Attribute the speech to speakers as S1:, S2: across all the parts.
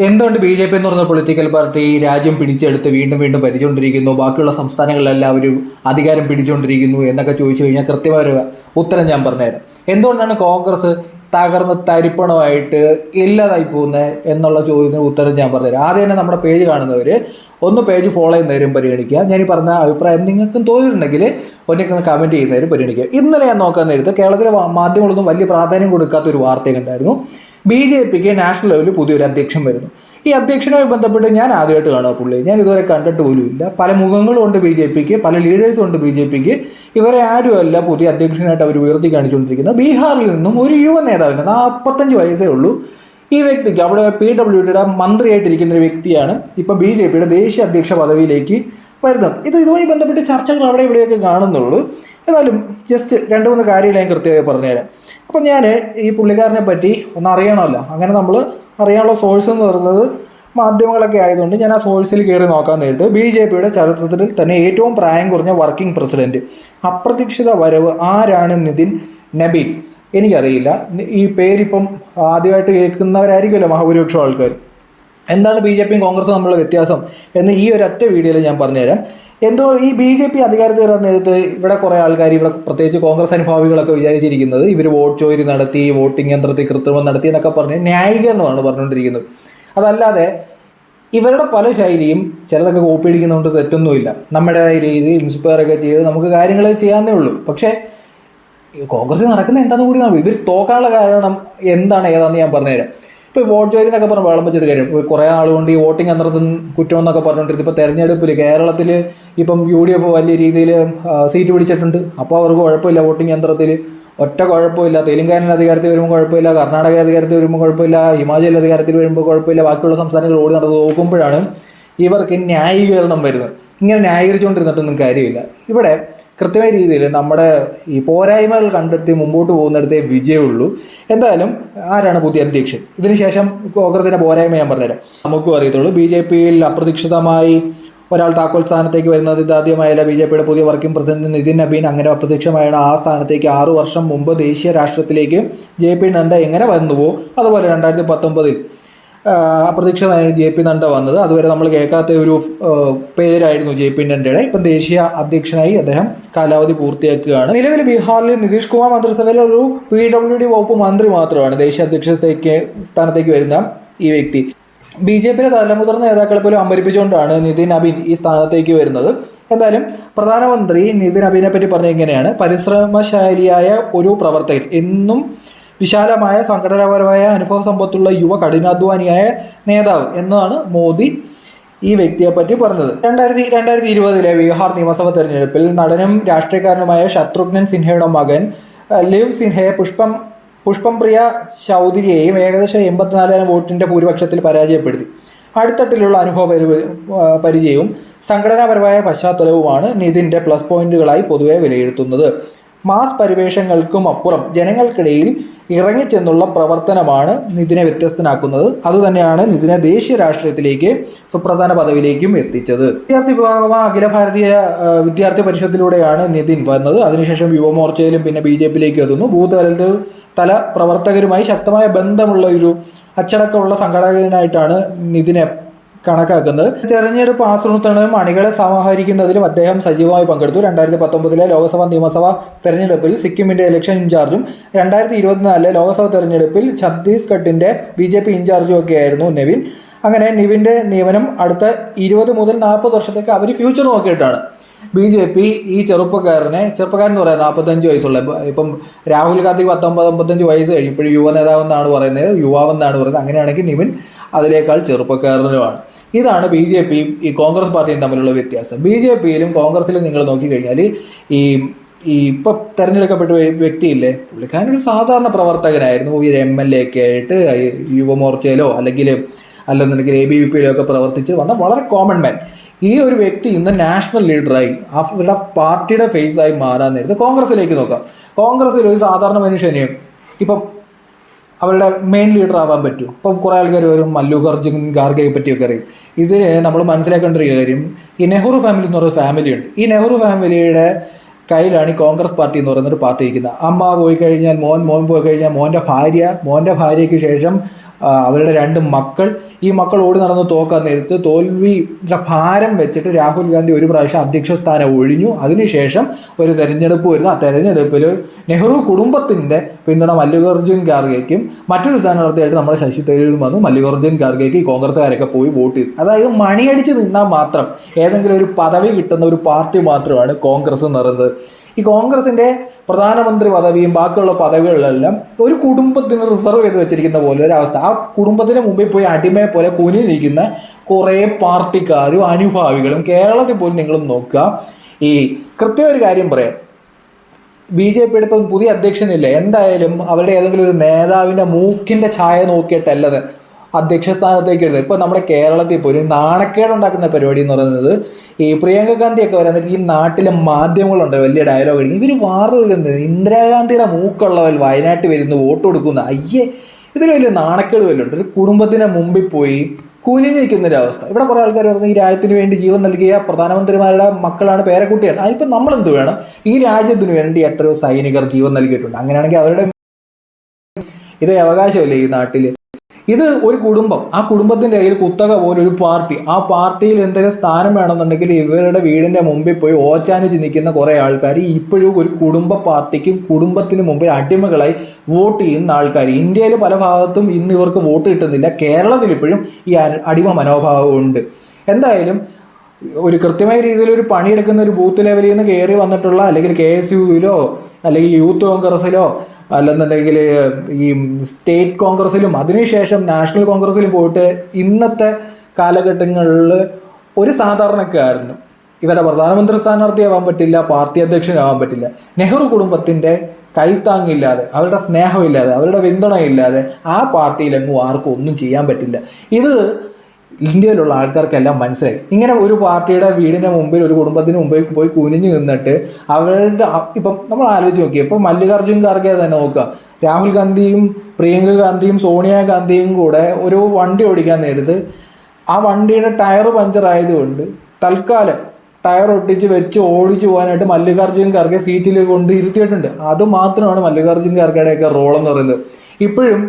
S1: എന്തുകൊണ്ട് B J P എന്ന് പറഞ്ഞ പൊളിറ്റിക്കൽ പാർട്ടി രാജ്യം പിടിച്ചെടുത്ത് വീണ്ടും വീണ്ടും ഭരിച്ചുകൊണ്ടിരിക്കുന്നു? ബാക്കിയുള്ള സംസ്ഥാനങ്ങളിലെല്ലാവരും അധികാരം പിടിച്ചുകൊണ്ടിരിക്കുന്നു എന്നൊക്കെ ചോദിച്ചു കഴിഞ്ഞാൽ കൃത്യമായ ഉത്തരം ഞാൻ പറഞ്ഞുതരാം. എന്തുകൊണ്ടാണ് കോൺഗ്രസ് തകർന്ന് തരിപ്പണമായിട്ട് ഇല്ലാതായി പോകുന്നത് എന്നുള്ള ചോദ്യത്തിന് ഉത്തരം ഞാൻ പറഞ്ഞുതരാം. ആദ്യം തന്നെ നമ്മുടെ പേജ് കാണുന്നവർ ഒന്ന് പേജ് ഫോളോ ചെയ്യുന്നവരും പരിഗണിക്കുക. ഞാൻ ഈ പറഞ്ഞ അഭിപ്രായം നിങ്ങൾക്കും തോന്നിയിട്ടുണ്ടെങ്കിൽ ഒന്നിക്കൊന്ന് കമന്റ് ചെയ്യുന്നവരും പരിഗണിക്കുക. ഇന്നലെ ഞാൻ നോക്കാൻ നേരത്ത് കേരളത്തിലെ മാധ്യമങ്ങളൊന്നും വലിയ പ്രാധാന്യം കൊടുക്കാത്ത ഒരു വാർത്തയൊക്കെ ഉണ്ടായിരുന്നു ബി ജെ പിക്ക് നാഷണൽ ലെവലിൽ പുതിയൊരു അധ്യക്ഷൻ വരുന്നു. ഈ അധ്യക്ഷനുമായി ബന്ധപ്പെട്ട് ഞാൻ ആദ്യമായിട്ട് കാണുക പുള്ളി. ഞാൻ ഇതുവരെ കണ്ടിട്ട് പോലുമില്ല പല മുഖങ്ങളും ഉണ്ട് ബി ജെ പിക്ക് പല ലീഡേഴ്സും ഉണ്ട് ബി ജെ പിക്ക്. ഇവരെ ആരുമല്ല പുതിയ അധ്യക്ഷനായിട്ട് അവർ ഉയർത്തി കാണിച്ചുകൊണ്ടിരിക്കുന്നത്. ബീഹാറിൽ നിന്നും ഒരു യുവ നേതാവിന് നാൽപ്പത്തഞ്ച് വയസ്സേ ഉള്ളൂ. ഈ വ്യക്തിക്ക് അവിടെ പി ഡബ്ല്യു ഡിയുടെ മന്ത്രിയായിട്ടിരിക്കുന്ന ഒരു വ്യക്തിയാണ് ഇപ്പം ബി ജെ പിയുടെ ദേശീയ അധ്യക്ഷ പദവിയിലേക്ക് വരുന്നത്. ഇത് ഇതുമായി ബന്ധപ്പെട്ട് ചർച്ചകൾ അവിടെ ഇവിടെയൊക്കെ കാണുന്നുള്ളൂ. എന്നാലും ജസ്റ്റ് രണ്ട് മൂന്ന് കാര്യങ്ങൾ ഞാൻ കൃത്യമായി പറഞ്ഞുതരാം. അപ്പം ഞാൻ ഈ പുള്ളിക്കാരനെ പറ്റി ഒന്ന് അറിയണമല്ലോ. അങ്ങനെ നമ്മൾ അറിയാനുള്ള സോഴ്സ് എന്ന് പറയുന്നത് മാധ്യമങ്ങളൊക്കെ ആയതുകൊണ്ട് ഞാൻ ആ സോഴ്സിൽ കയറി നോക്കാൻ നേരിട്ട് ബി ജെ പിയുടെ ചരിത്രത്തിൽ തന്നെ ഏറ്റവും പ്രായം കുറഞ്ഞ വർക്കിംഗ് പ്രസിഡന്റ് അപ്രതീക്ഷിത വരവ് ആരാണ് നിതിൻ നബീൻ? എനിക്കറിയില്ല. ഈ പേരിപ്പം ആദ്യമായിട്ട് കേൾക്കുന്നവരായിരിക്കുമല്ലോ മഹാഭൂരിപക്ഷം ആൾക്കാർ എന്താണ് ബി ജെ പിയും കോൺഗ്രസും തമ്മിലുള്ള വ്യത്യാസം? എന്ന് ഈ ഒരൊറ്റ വീഡിയോയിൽ ഞാൻ പറഞ്ഞുതരാം. എന്തോ ഈ ബി ജെ പി അധികാരത്തിൽ വരാൻ നേരത്ത് ഇവിടെ കുറേ ആൾക്കാർ ഇവിടെ പ്രത്യേകിച്ച് കോൺഗ്രസ് അനുഭാവികളൊക്കെ വിചാരിച്ചിരിക്കുന്നത് ഇവർ വോട്ട് ചോരി നടത്തി വോട്ടിംഗ് യന്ത്രത്തിൽ കൃത്രിമം നടത്തി എന്നൊക്കെ പറഞ്ഞ് ന്യായീകരണമാണ് പറഞ്ഞുകൊണ്ടിരിക്കുന്നത്. അതല്ലാതെ ഇവരുടെ പല ശൈലിയും ചിലതൊക്കെ കോപ്പി അടിക്കുന്നതുകൊണ്ട് തെറ്റൊന്നുമില്ല. നമ്മുടേതായ രീതിയിൽ ഇൻസ്പയർ ഒക്കെ ചെയ്ത് നമുക്ക് കാര്യങ്ങൾ ചെയ്യാന്നേ ഉള്ളൂ. പക്ഷേ കോൺഗ്രസ് നടക്കുന്ന എന്താണെന്ന് കൂടി നമ്മൾ ഇവർ തോക്കാനുള്ള കാരണം എന്താണ് ഏതാണെന്ന് ഞാൻ പറഞ്ഞുതരാം. ഇപ്പോൾ വോട്ട് ചോരി എന്നൊക്കെ പറഞ്ഞ് വെള്ളം വെച്ചിട്ട് കാര്യം. കുറേ ആളുകൊണ്ട് ഈ വോട്ടിംഗ് യന്ത്രത്തിൽ കുറ്റം എന്നൊക്കെ പറഞ്ഞുകൊണ്ടിരുന്നത്. ഇപ്പോൾ തെരഞ്ഞെടുപ്പിൽ കേരളത്തിൽ ഇപ്പം യു ഡി എഫ് വലിയ രീതിയിൽ സീറ്റ് പിടിച്ചിട്ടുണ്ട്. അപ്പോൾ അവർക്ക് കുഴപ്പമില്ല വോട്ടിംഗ് യന്ത്രത്തിൽ ഒറ്റ കുഴപ്പമില്ല. തെലുങ്കാന അധികാരത്തിൽ വരുമ്പോൾ കുഴപ്പമില്ല. കർണാടക അധികാരത്തിൽ വരുമ്പോൾ കുഴപ്പമില്ല. ഹിമാചൽ അധികാരത്തിൽ വരുമ്പോൾ കുഴപ്പമില്ല. ബാക്കിയുള്ള സംസ്ഥാനങ്ങൾ ഓടി നടന്ന് നോക്കുമ്പോഴാണ് ഇവർക്ക് ന്യായീകരണം വരുന്നത്. ഇങ്ങനെ ന്യായീകരിച്ചുകൊണ്ടിരുന്നിട്ടൊന്നും കാര്യമില്ല. ഇവിടെ കൃത്യമായ രീതിയിൽ നമ്മുടെ ഈ പോരായ്മകൾ കണ്ടെത്തി മുമ്പോട്ട് പോകുന്നിടത്തേ വിജയമുള്ളൂ. എന്തായാലും ആരാണ് പുതിയ അധ്യക്ഷൻ? ഇതിനുശേഷം കോൺഗ്രസിന്റെ പോരായ്മ ഞാൻ പറഞ്ഞുതരാം. നമുക്കും അറിയത്തുള്ളൂ ബി ജെ പിയിൽ അപ്രതീക്ഷിതമായി ഒരാൾ താക്കോൽ സ്ഥാനത്തേക്ക് വരുന്നത് ഇതാദ്യമായല്ല. ബി ജെ പിയുടെ പുതിയ വർക്കിംഗ് പ്രസിഡന്റ് നിതിൻ നബീൻ അങ്ങനെ അപ്രത്യക്ഷമായാണ്. ആ സ്ഥാനത്തേക്ക് ആറു വർഷം മുമ്പ് ദേശീയ രാഷ്ട്രത്തിലേക്ക് ജെ പി നഡ്ഡ എങ്ങനെ വന്നുവോ അതുപോലെ രണ്ടായിരത്തി പത്തൊമ്പതിൽ അപ്രത്യക്ഷമായാണ് ജെ പി നഡ്ഡ വന്നത്. അതുവരെ നമ്മൾ കേൾക്കാത്ത ഒരു പേരായിരുന്നു ജെ പി നഡ്ഡയുടെ ഇപ്പം ദേശീയ അധ്യക്ഷനായി അദ്ദേഹം കാലാവധി പൂർത്തിയാക്കുകയാണ്. നിലവിൽ ബീഹാറിൽ നിതീഷ് കുമാർ മന്ത്രിസഭയിലെ ഒരു പി ഡബ്ല്യു ഡി വകുപ്പ് മന്ത്രി മാത്രമാണ് ദേശീയ അധ്യക്ഷത്തേക്ക് സ്ഥാനത്തേക്ക് വരുന്ന ഈ വ്യക്തി. ബി ജെ പിയിലെ തലമുതിർന്ന നേതാക്കളെ പോലും അമ്പരിപ്പിച്ചുകൊണ്ടാണ് നിതിൻ അബിൻ ഈ സ്ഥാനത്തേക്ക് വരുന്നത്. എന്തായാലും പ്രധാനമന്ത്രി നിതിൻ അബിനെ പറ്റി പറഞ്ഞ ഇങ്ങനെയാണ്. പരിശ്രമശാലിയായ ഒരു പ്രവർത്തകൻ. എന്നും വിശാലമായ സംഘടനാപരമായ അനുഭവ സമ്പത്തുള്ള യുവ കഠിനാധ്വാനിയായ നേതാവ് എന്നാണ് മോദി ഈ വ്യക്തിയെ പറ്റി പറഞ്ഞത്. രണ്ടായിരത്തി രണ്ടായിരത്തി ഇരുപതിലെ ബീഹാർ നിയമസഭാ തെരഞ്ഞെടുപ്പിൽ നടനും രാഷ്ട്രീയക്കാരനുമായ ശത്രുഘ്നൻ സിൻഹയുടെ മകൻ ലിവ് സിൻഹയെ പുഷ്പം പുഷ്പം പ്രിയ ചൗധരിയെയും ഏകദേശം എൺപത്തിനാലായിരം വോട്ടിന്റെ ഭൂരിപക്ഷത്തിൽ പരാജയപ്പെടുത്തി. അടുത്തട്ടിലുള്ള അനുഭവ പരി- പരിചയവും സംഘടനാപരമായ പശ്ചാത്തലവുമാണ് നിതിന്റെ പ്ലസ് പോയിന്റുകളായി പൊതുവെ വിലയിരുത്തുന്നത്. മാസ് പരിവേഷങ്ങൾക്കും അപ്പുറം ജനങ്ങൾക്കിടയിൽ ഇറങ്ങിച്ചെന്നുള്ള പ്രവർത്തനമാണ് നിതിനെ വ്യത്യസ്തനാക്കുന്നത്. അതുതന്നെയാണ് നിതിനെ ദേശീയ രാഷ്ട്രീയത്തിലേക്ക് സുപ്രധാന പദവിയിലേക്കും എത്തിച്ചത്. വിദ്യാർത്ഥി വിഭാഗം അഖില ഭാരതീയ വിദ്യാർത്ഥി പരിഷത്തിലൂടെയാണ് നിതിൻ വന്നത്. അതിനുശേഷം യുവമോർച്ചയിലും പിന്നെ ബി ജെ പിയിലേക്ക് എത്തുന്നു. ഭൂതലത്തിൽ തല പ്രവർത്തകരുമായി ശക്തമായ ബന്ധമുള്ള ഒരു അച്ചടക്കമുള്ള സംഘടകനായിട്ടാണ് നിതിനെ കണക്കാക്കുന്നത്. തെരഞ്ഞെടുപ്പ് ആസൂത്രണ അണികളെ സമാഹരിക്കുന്നതിലും അദ്ദേഹം സജീവമായി പങ്കെടുത്തു. രണ്ടായിരത്തി പത്തൊമ്പതിലെ ലോക്സഭാ നിയമസഭാ തെരഞ്ഞെടുപ്പിൽ സിക്കിമിന്റെ ഇലക്ഷൻ ഇൻചാർജും രണ്ടായിരത്തി ഇരുപത്തിനാലിലെ ലോക്സഭാ തെരഞ്ഞെടുപ്പിൽ ഛത്തീസ്ഗഡിന്റെ ബി ജെ പി ഇൻചാർജും ഒക്കെ ആയിരുന്നു നെവിൻ. അങ്ങനെ നിവിന്റെ നിയമനം അടുത്ത ഇരുപത് മുതൽ നാൽപ്പത് വർഷത്തേക്ക് അവർ ഫ്യൂച്ചർ നോക്കിയിട്ടാണ്. ബി ജെ പി ഈ ചെറുപ്പക്കാരനെ ചെറുപ്പക്കാരൻ എന്ന് പറയാം നാൽപ്പത്തഞ്ച് വയസ്സുള്ള ഇപ്പം- രാഹുൽ ഗാന്ധി പത്തൊമ്പത് അമ്പത്തഞ്ച് വയസ്സ് കഴിഞ്ഞു. ഇപ്പോൾ യുവ നേതാവെന്നാണ് പറയുന്നത് യുവാവെന്നാണ് പറയുന്നത്. അങ്ങനെയാണെങ്കിൽ നിവിൻ അതിനേക്കാൾ ചെറുപ്പക്കാരനുമാണ്. ഇതാണ് ബി ജെ പിയും ഈ കോൺഗ്രസ് പാർട്ടിയും തമ്മിലുള്ള വ്യത്യാസം. ബി ജെ പിയിലും കോൺഗ്രസിലും നിങ്ങൾ നോക്കിക്കഴിഞ്ഞാൽ ഈ ഈ ഇപ്പം തിരഞ്ഞെടുക്കപ്പെട്ട വ്യക്തിയില്ലേ പുള്ളിക്കാരൻ ഒരു സാധാരണ പ്രവർത്തകനായിരുന്നു. ഒരു എം എൽ എ ഒക്കെ ആയിട്ട് യുവമോർച്ചയിലോ അല്ലെങ്കിൽ അല്ലെന്നുണ്ടെങ്കിൽ എ ബി വി പിയിലൊക്കെ പ്രവർത്തിച്ച് വന്ന വളരെ കോമൺ മാൻ ഈ ഒരു വ്യക്തി ഇന്ന് നാഷണൽ ലീഡറായി അവരുടെ പാർട്ടിയുടെ ഫേസായി മാറാൻ നേരത്ത് കോൺഗ്രസ്സിലേക്ക് നോക്കാം. കോൺഗ്രസ്സിൽ ഒരു സാധാരണ മനുഷ്യനെയും ഇപ്പം അവരുടെ മെയിൻ ലീഡർ ആവാൻ പറ്റും. ഇപ്പം കുറേ ആൾക്കാർ വരും മല്ലികാർജുൻ ഖാർഗെയെ പറ്റിയൊക്കെ അറിയും. ഇതിന് നമ്മൾ മനസ്സിലാക്കേണ്ട ഒരു കാര്യം ഈ നെഹ്റു ഫാമിലി എന്ന് പറയുന്ന ഫാമിലി ഉണ്ട്. ഈ നെഹ്റു ഫാമിലിയുടെ കയ്യിലാണ് ഈ കോൺഗ്രസ് പാർട്ടി എന്ന് പറയുന്നൊരു പാർട്ടി ഇരിക്കുന്നത്. അമ്മ പോയി കഴിഞ്ഞാൽ മോൻ മോൻ പോയി കഴിഞ്ഞാൽ മോന്റെ ഭാര്യ മോന്റെ ഭാര്യയ്ക്ക് ശേഷം അവരുടെ രണ്ട് മക്കൾ. ഈ മക്കൾ ഓടി നടന്ന് തോക്കാൻ നേരത്ത് തോൽവി ഭാരം വെച്ചിട്ട് രാഹുൽ ഗാന്ധി ഒരു പ്രാവശ്യം അധ്യക്ഷ സ്ഥാനം ഒഴിഞ്ഞു. അതിനുശേഷം ഒരു തെരഞ്ഞെടുപ്പ് വരുന്നു. ആ തെരഞ്ഞെടുപ്പിൽ നെഹ്റു കുടുംബത്തിന്റെ പിന്തുണ മല്ലികാർജുൻ ഖാർഗെക്കും മറ്റൊരു സ്ഥാനാർത്ഥിയായിട്ട് നമ്മുടെ ശശി തരൂരും വന്നു. മല്ലികാർജുൻ ഖാർഗെക്ക് ഈ കോൺഗ്രസ്സുകാരൊക്കെ പോയി വോട്ട് ചെയ്തു. അതായത് മണിയടിച്ച് നിന്നാൽ മാത്രം ഏതെങ്കിലും ഒരു പദവി കിട്ടുന്ന ഒരു പാർട്ടി മാത്രമാണ് കോൺഗ്രസ് എന്ന് ഈ കോൺഗ്രസിന്റെ പ്രധാനമന്ത്രി പദവിയും ബാക്കിയുള്ള പദവികളിലെല്ലാം ഒരു കുടുംബത്തിന് റിസർവ് ചെയ്ത് വെച്ചിരിക്കുന്ന പോലെ ഒരു അവസ്ഥ ആ കുടുംബത്തിന് മുമ്പിൽ പോയി അടിമയെ പോലെ കുനി നിൽക്കുന്ന കുറേ പാർട്ടിക്കാരും അനുഭാവികളും കേരളത്തിൽ പോലും നിങ്ങൾ നോക്കുക. ഈ കൃത്യം ഒരു കാര്യം പറയാം. ബി ജെ പിയുടെ ഇപ്പം പുതിയ അധ്യക്ഷനില്ല? എന്തായാലും അവരുടെ ഏതെങ്കിലും ഒരു നേതാവിന്റെ മൂക്കിന്റെ ഛായ നോക്കിയിട്ടല്ലത്. അധ്യക്ഷ സ്ഥാനത്തേക്ക് വരുന്നത് ഇപ്പം നമ്മുടെ കേരളത്തിൽ ഇപ്പോൾ ഒരു നാണക്കേടുണ്ടാക്കുന്ന പരിപാടി എന്ന് പറയുന്നത് ഈ പ്രിയങ്ക ഗാന്ധിയൊക്കെ വരാന്നിട്ട് ഈ നാട്ടിലെ മാധ്യമങ്ങളുണ്ട് വലിയ ഡയലോഗ് അടിക്കും ഇവർ വാർത്ത കൊടുക്കുന്നത് ഇന്ദിരാഗാന്ധിയുടെ മൂക്കുള്ളവർ വയനാട്ടിൽ വരുന്നു വോട്ട് കൊടുക്കുന്ന. അയ്യേ ഇതിന് വലിയ നാണക്കേട് വല്ലുണ്ട് ഒരു കുടുംബത്തിന് മുമ്പിൽ പോയി കുനിഞ്ഞു നിൽക്കുന്ന ഒരു അവസ്ഥ. ഇവിടെ കുറേ ആൾക്കാർ പറഞ്ഞു ഈ രാജ്യത്തിന് വേണ്ടി ജീവൻ നൽകിയ പ്രധാനമന്ത്രിമാരുടെ മക്കളാണ് പേരക്കുട്ടിയാണ് അതിപ്പോൾ നമ്മൾ എന്ത് വേണം? ഈ രാജ്യത്തിന് വേണ്ടി എത്രയോ സൈനികർ ജീവൻ നൽകിയിട്ടുണ്ട്. അങ്ങനെയാണെങ്കിൽ അവരുടെ ഇതേ അവകാശമല്ലേ ഈ നാട്ടിൽ ഇത് ഒരു കുടുംബം. ആ കുടുംബത്തിന്റെ കയ്യിൽ കുത്തക പോലെ ഒരു പാർട്ടി. ആ പാർട്ടിയിൽ എന്തെങ്കിലും സ്ഥാനം വേണമെന്നുണ്ടെങ്കിൽ ഇവരുടെ വീടിന്റെ മുമ്പിൽ പോയി ഓച്ചാനിച്ച് നിൽക്കുന്ന കുറേ ആൾക്കാർ ഇപ്പോഴും ഒരു കുടുംബ പാർട്ടിക്കും കുടുംബത്തിന് മുമ്പിൽ അടിമകളായി വോട്ട് ചെയ്യുന്ന ആൾക്കാർ ഇന്ത്യയിൽ പല ഭാഗത്തും ഇന്ന് ഇവർക്ക് വോട്ട് കിട്ടുന്നില്ല. കേരളത്തിൽ ഇപ്പോഴും ഈ അടിമ മനോഭാവമുണ്ട് എന്തായാലും ഒരു കൃത്യമായ രീതിയിൽ ഒരു പണിയെടുക്കുന്ന ഒരു ബൂത്ത് ലെവലിൽ നിന്ന് കയറി വന്നിട്ടുള്ള അല്ലെങ്കിൽ കെ എസ് യുവിലോ അല്ലെങ്കിൽ യൂത്ത് കോൺഗ്രസിലോ അല്ലെന്നുണ്ടെങ്കിൽ ഈ സ്റ്റേറ്റ് കോൺഗ്രസ്സിലും അതിനുശേഷം നാഷണൽ കോൺഗ്രസ്സിലും പോയിട്ട് ഇന്നത്തെ കാലഘട്ടങ്ങളിൽ ഒരു സാധാരണക്കാരനും ഇവരെ പ്രധാനമന്ത്രി സ്ഥാനാർത്ഥിയാവാൻ പറ്റില്ല പാർട്ടി അധ്യക്ഷനാവാൻ പറ്റില്ല. നെഹ്റു കുടുംബത്തിന്റെ കൈത്താങ്ങില്ലാതെ അവരുടെ സ്നേഹമില്ലാതെ അവരുടെ പിന്തുണയില്ലാതെ ആ പാർട്ടിയിലെങ്ങും ആർക്കും ഒന്നും ചെയ്യാൻ പറ്റില്ല. ഇത് ഇന്ത്യയിലുള്ള ആൾക്കാർക്കെല്ലാം മനസ്സിലായി. ഇങ്ങനെ ഒരു പാർട്ടിയുടെ വീടിന്റെ മുമ്പിൽ ഒരു കുടുംബത്തിന് മുമ്പിൽ പോയി കുനിഞ്ഞു നിന്നിട്ട് അവരുടെ ഇപ്പം നമ്മൾ ആലോചിച്ച് നോക്കി ഇപ്പം മല്ലികാർജുൻ ഖാർഗെ തന്നെ നോക്കുക. രാഹുൽ ഗാന്ധിയും പ്രിയങ്ക ഗാന്ധിയും സോണിയ ഗാന്ധിയും കൂടെ ഒരു വണ്ടി ഓടിക്കാൻ നേരത്ത് ആ വണ്ടിയുടെ ടയർ പഞ്ചർ ആയതുകൊണ്ട് തൽക്കാലം ടയർ ഒട്ടിച്ച് വെച്ച് ഓടിച്ചു പോകാനായിട്ട് മല്ലികാർജുൻ ഖാർഗെ സീറ്റിൽ കൊണ്ട് ഇരുത്തിയിട്ടുണ്ട്. അത് മാത്രമാണ് മല്ലികാർജുൻ ഖാർഗെയുടെയൊക്കെ റോളെന്ന് പറയുന്നത്. ഇപ്പോഴും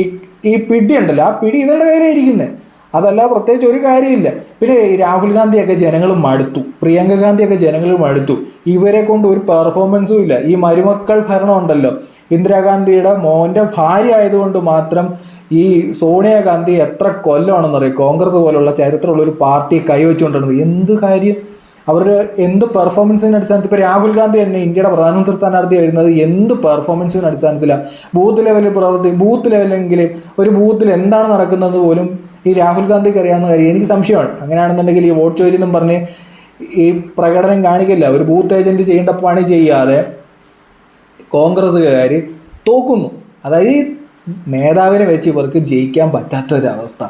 S1: ഈ ഈ പിടി ഉണ്ടല്ലോ ആ പിടി ഇവരുടെ കയ്യിലാണ് ഇരിക്കുന്നത് അതല്ല പ്രത്യേകിച്ച് ഒരു കാര്യമില്ല. പിന്നെ രാഹുൽ ഗാന്ധിയൊക്കെ ജനങ്ങൾ മടുത്തു. പ്രിയങ്ക ഗാന്ധിയൊക്കെ ജനങ്ങൾ മടുത്തു. ഇവരെ കൊണ്ട് ഒരു പെർഫോമൻസും ഇല്ല. ഈ മരുമക്കൾ ഭരണം ഉണ്ടല്ലോ. ഇന്ദിരാഗാന്ധിയുടെ മോന്റെ ഭാര്യ ആയതുകൊണ്ട് മാത്രം ഈ സോണിയാഗാന്ധി എത്ര കൊല്ലമാണെന്നറിയാം കോൺഗ്രസ് പോലുള്ള ചരിത്രമുള്ള ഒരു പാർട്ടി കൈവച്ചുകൊണ്ടിരുന്നത് എന്ത് കാര്യം? അവരുടെ എന്ത് പെർഫോമൻസിന് അടിസ്ഥാനത്തിൽ? ഇപ്പോൾ രാഹുൽ ഗാന്ധി തന്നെ ഇന്ത്യയുടെ പ്രധാനമന്ത്രി സ്ഥാനാർത്ഥി എഴുതുന്നത് എന്ത് പെർഫോമൻസിന് അടിസ്ഥാനത്തിലാണ് ബൂത്ത് ലെവലിൽ പ്രവർത്തി ബൂത്ത് ലെവലെങ്കിലും ഒരു ബൂത്തിൽ എന്താണ് നടക്കുന്നത് പോലും ഈ രാഹുൽ ഗാന്ധിക്ക് അറിയാവുന്ന കാര്യം. എനിക്ക് സംശയമാണ്. അങ്ങനെയാണെന്നുണ്ടെങ്കിൽ ഈ വോട്ട് ചോദ്യം പറഞ്ഞ് ഈ പ്രകടനം കാണിക്കില്ല? ഒരു ബൂത്ത് ഏജന്റ് ചെയ്യേണ്ട പണി ചെയ്യാതെ കോൺഗ്രസ്സുകാർ തോക്കുന്നു. അതായത് ഈ നേതാവിനെ വെച്ച് ഇവർക്ക് ജയിക്കാൻ പറ്റാത്തൊരവസ്ഥ.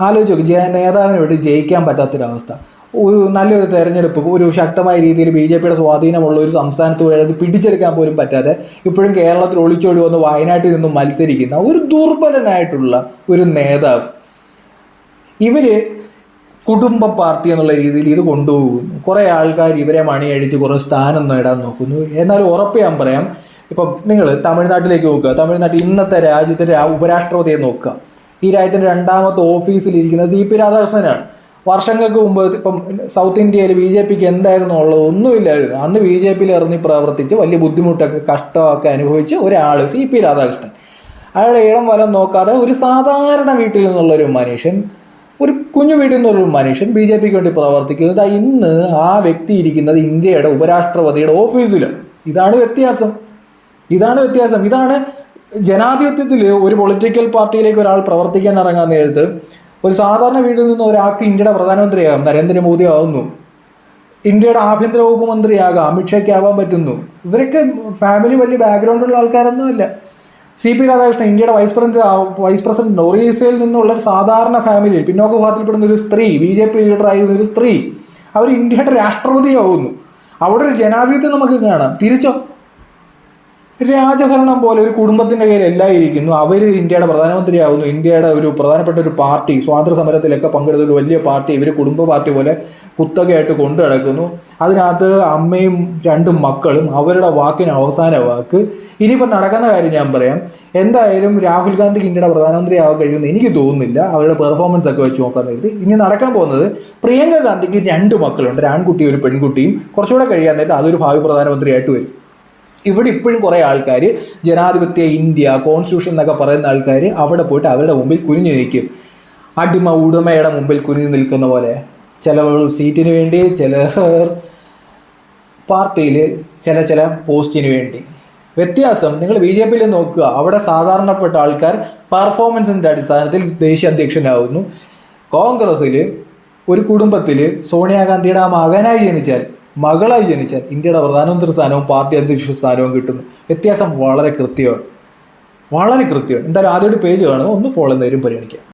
S1: ആലോചിച്ച് നോക്കി. ജയ നേതാവിനെ വേണ്ടി ജയിക്കാൻ പറ്റാത്തൊരവസ്ഥ. ഒരു നല്ലൊരു തെരഞ്ഞെടുപ്പ് ഒരു ശക്തമായ രീതിയിൽ ബി ജെ പിയുടെ സ്വാധീനമുള്ള ഒരു സംസ്ഥാനത്ത് പോയി അത് പിടിച്ചെടുക്കാൻ പോലും പറ്റാതെ ഇപ്പോഴും കേരളത്തിൽ ഒളിച്ചോടി വന്ന് വയനാട്ടിൽ നിന്നും മത്സരിക്കുന്ന ഒരു ദുർബലനായിട്ടുള്ള ഒരു നേതാവ് ഇവർ കുടുംബ പാർട്ടി എന്നുള്ള രീതിയിൽ ഇത് കൊണ്ടുപോകുന്നു. കുറേ ആൾക്കാർ ഇവരെ മണിയടിച്ച് കുറേ സ്ഥാനം നേടാൻ നോക്കുന്നു. എന്നാൽ ഉറപ്പ് ഞാൻ പറയാം. ഇപ്പം നിങ്ങൾ തമിഴ്നാട്ടിലേക്ക് നോക്കുക. തമിഴ്നാട്ടിൽ ഇന്നത്തെ രാജ്യത്തിന്റെ ഉപരാഷ്ട്രപതിയെ നോക്കുക. ഈ രാജ്യത്തിന്റെ രണ്ടാമത്തെ ഓഫീസിലിരിക്കുന്ന സി പി രാധാകൃഷ്ണനാണ്. വർഷങ്ങൾക്ക് മുമ്പ് ഇപ്പം സൗത്ത് ഇന്ത്യയിൽ ബി ജെ പിക്ക് എന്തായിരുന്നു ഉള്ളത്? ഒന്നുമില്ലായിരുന്നു. അന്ന് ബി ജെ പിയിൽ ഇറങ്ങി പ്രവർത്തിച്ച് വലിയ ബുദ്ധിമുട്ടൊക്കെ കഷ്ടമൊക്കെ അനുഭവിച്ച് ഒരാൾ സി പി രാധാകൃഷ്ണൻ. അയാളെ ഇടം വലം നോക്കാതെ ഒരു സാധാരണ വീട്ടിൽ നിന്നുള്ളൊരു മനുഷ്യൻ ഒരു കുഞ്ഞു വീട്ടിൽ നിന്നുള്ള മനുഷ്യൻ ബി ജെ പിക്ക് വേണ്ടി പ്രവർത്തിക്കുന്നത് ഇന്ന് ആ വ്യക്തി ഇരിക്കുന്നത് ഇന്ത്യയുടെ ഉപരാഷ്ട്രപതിയുടെ ഓഫീസിൽ ഇതാണ് വ്യത്യാസം. ഇതാണ് വ്യത്യാസം. ഇതാണ് ജനാധിപത്യത്തിൽ ഒരു പൊളിറ്റിക്കൽ പാർട്ടിയിലേക്ക് ഒരാൾ പ്രവർത്തിക്കാൻ ഇറങ്ങാൻ നേരത്ത് ഒരു സാധാരണ വീട്ടിൽ നിന്ന് ഒരാൾക്ക് ഇന്ത്യയുടെ പ്രധാനമന്ത്രിയാകും നരേന്ദ്രമോദി ആകുന്നു ഇന്ത്യയുടെ ആഭ്യന്തര വകുപ്പ് മന്ത്രിയാകാം അമിത്ഷയ്ക്ക് ആവാൻ പറ്റുന്നു. ഇവരൊക്കെ ഫാമിലി വലിയ ബാക്ക്ഗ്രൗണ്ടുള്ള ആൾക്കാരൊന്നുമല്ല സി പി രാധാകൃഷ്ണൻ ഇന്ത്യയുടെ വൈസ് പ്രസിഡന്റ് വൈസ് പ്രസിഡന്റ് ഒറീസയിൽ നിന്നുള്ള ഒരു സാധാരണ ഫാമിലിയിൽ പിന്നോക്ക വിഭാഗത്തിൽപ്പെടുന്ന ഒരു സ്ത്രീ ബി ജെ പി ലീഡർ ആയിരുന്ന ഒരു സ്ത്രീ അവർ ഇന്ത്യയുടെ രാഷ്ട്രപതിയാവുന്നു. അവിടെ ഒരു ജനാധിപത്യം നമുക്ക് കാണാം. തിരിച്ചോ? രാജഭരണം പോലെ ഒരു കുടുംബത്തിന്റെ കയ്യിൽ എല്ലാം ഇരിക്കുന്നു അവർ ഇന്ത്യയുടെ പ്രധാനമന്ത്രിയാവുന്നു. ഇന്ത്യയുടെ ഒരു പ്രധാനപ്പെട്ട ഒരു പാർട്ടി സ്വാതന്ത്ര്യ സമരത്തിലൊക്കെ പങ്കെടുത്ത ഒരു വലിയ പാർട്ടി ഇവർ കുടുംബ പാർട്ടി പോലെ കുത്തകയായിട്ട് കൊണ്ടു നടക്കുന്നു. അതിനകത്ത് അമ്മയും രണ്ടും മക്കളും അവരുടെ വാക്കിന് അവസാന വാക്ക്. ഇനിയിപ്പോൾ നടക്കുന്ന കാര്യം ഞാൻ പറയാം. എന്തായാലും രാഹുൽ ഗാന്ധിക്ക് ഇന്ത്യയുടെ പ്രധാനമന്ത്രി ആവാൻ കഴിയുമെന്ന് എനിക്ക് തോന്നുന്നില്ല. അവരുടെ പെർഫോമൻസ് ഒക്കെ വെച്ച് നോക്കാൻ നേരത്ത് ഇനി നടക്കാൻ പോകുന്നത് പ്രിയങ്ക ഗാന്ധിക്ക് രണ്ട് മക്കളുണ്ട്. ഒരു ആൺകുട്ടിയും ഒരു പെൺകുട്ടിയും. കുറച്ചുകൂടെ കഴിയാൻ നേരത്ത് അതൊരു ഭാവി പ്രധാനമന്ത്രിയായിട്ട് വരും. ഇവിടെ ഇപ്പോഴും കുറേ ആൾക്കാർ ജനാധിപത്യ ഇന്ത്യ കോൺസ്റ്റിറ്റ്യൂഷൻ എന്നൊക്കെ പറയുന്ന ആൾക്കാർ അവിടെ പോയിട്ട് അവരുടെ മുമ്പിൽ കുനിഞ്ഞു നിൽക്കും. അടിമ ഉടമയുടെ മുമ്പിൽ കുനിഞ്ഞു നിൽക്കുന്ന പോലെ. ചിലർ സീറ്റിന് വേണ്ടി ചിലർ പാർട്ടിയിൽ ചില ചില പോസ്റ്റിന് വേണ്ടി. വ്യത്യാസം നിങ്ങൾ ബി ജെ പിയിൽ നോക്കുക. അവിടെ സാധാരണപ്പെട്ട ആൾക്കാർ പെർഫോമൻസിന്റെ അടിസ്ഥാനത്തിൽ ദേശീയ അധ്യക്ഷനാകുന്നു കോൺഗ്രസ്സിൽ ഒരു കുടുംബത്തിൽ സോണിയാഗാന്ധിയുടെ ആ മകനായി ജനിച്ചാൽ മകളായി ജനിച്ചാൽ ഇന്ത്യയുടെ പ്രധാനമന്ത്രി സ്ഥാനവും പാർട്ടി അധ്യക്ഷ സ്ഥാനവും കിട്ടുന്നു. വ്യത്യാസം വളരെ കൃത്യമാണ്. വളരെ കൃത്യമാണ്. എന്തായാലും ആദ്യമായിട്ട് പേജ് കാണുന്നത് ഒന്ന് ഫോളോ എന്തായാലും പരിഗണിക്കാം